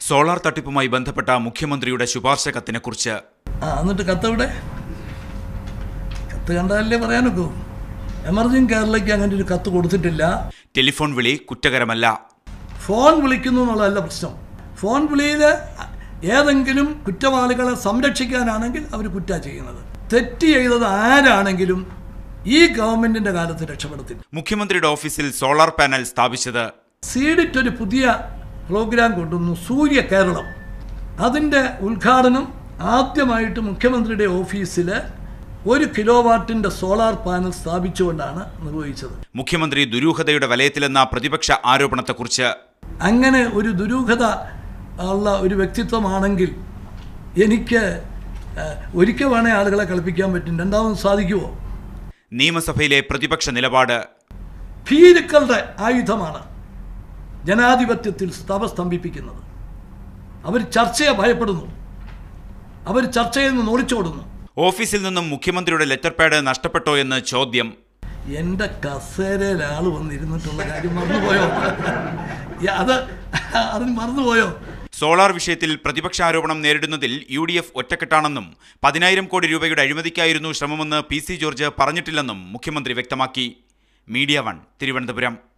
Solar തട്ടിപ്പുമായി ബന്ധപ്പെട്ട മുഖ്യമന്ത്രിയുടെ ശുപാർശ കത്തിനെക്കുറിച്ച് കുറിച്ച് എന്നിട്ട് കത്ത് എവിടെ കത്ത് കണ്ടാലല്ലേ പറയാനൊക്കൂ. എമർജിങ് കേരളയ്ക്ക് അങ്ങനെ ഒരു കത്ത് കൊടുത്തിട്ടില്ല. ടെലിഫോൺ വിളി കുറ്റകരമല്ല. ഫോൺ വിളിക്കുന്നു എന്നുള്ളതല്ല പ്രശ്നം. ഫോൺ വിളിയിൽ ഏതെങ്കിലും കുറ്റവാളികളെ സംരക്ഷിക്കാനാണെങ്കിൽ അവർ കുറ്റ ചെയ്യുന്നത്. തെറ്റ് ചെയ്തത് ആരാണെങ്കിലും ഈ ഗവൺമെന്റിന്റെ കാലത്ത് രക്ഷപ്പെടുത്തില്ല മുഖ്യമന്ത്രിയുടെ ഓഫീസിൽ സോളാർ പാനൽ സ്ഥാപിച്ചത്. സീഡിറ്റ് ഒരു പുതിയ പ്രോഗ്രാം കൊണ്ടുവന്നു. സൂര്യ കേരളം. അതിന്റെ ഉദ്ഘാടനം ആദ്യമായിട്ട് മുഖ്യമന്ത്രിയുടെ ഓഫീസിൽ ഒരു കിലോ വാട്ടിന്റെ സോളാർ പാനൽ സ്ഥാപിച്ചുകൊണ്ടാണ് നിർവഹിച്ചത്. മുഖ്യമന്ത്രി ദുരൂഹതയുടെ വലയത്തിലെന്ന പ്രതിപക്ഷ ആരോപണത്തെക്കുറിച്ച് അങ്ങനെ ഒരു ദുരൂഹത ഉള്ള ഒരു വ്യക്തിത്വമാണെങ്കിൽ എനിക്ക് ഒരിക്കൽ വേണേ ആളുകളെ കളിപ്പിക്കാൻ പറ്റും. രണ്ടാമത് സാധിക്കുമോ നിയമസഭയിലെ പ്രതിപക്ഷ നിലപാട് ഭീരുക്കളുടെ ആയുധമാണ്. ജനാധിപത്യത്തിൽ സ്തവ സ്തംഭിപ്പിക്കുന്നത്. അവർ ചർച്ചയെ ഭയപ്പെടുന്നു. അവർ ചർച്ചയിൽ നിന്ന് ഒളിച്ചോടുന്നു. ഓഫീസിൽ നിന്നും മുഖ്യമന്ത്രിയുടെ ലെറ്റർ പാഡ് നഷ്ടപ്പെട്ടോ എന്ന് ചോദ്യം. എന്റെ കസേരയിൽ ആൾ വന്നിരുന്നിട്ടുള്ള കാര്യം മറന്നുപോയോ? അത് അത് അതിന് മറന്നുപോയോ? സോളാർ വിഷയത്തിൽ പ്രതിപക്ഷ ആരോപണം നേരിടുന്നതിൽ യു ഡി എഫ് ഒറ്റക്കെട്ടാണെന്നും പതിനായിരം കോടി രൂപയുടെ അഴിമതിക്കായിരുന്നു ശ്രമമെന്ന് പി സി ജോർജ് പറഞ്ഞിട്ടില്ലെന്നും മുഖ്യമന്ത്രി വ്യക്തമാക്കി. Media One Thiruvananthapuram.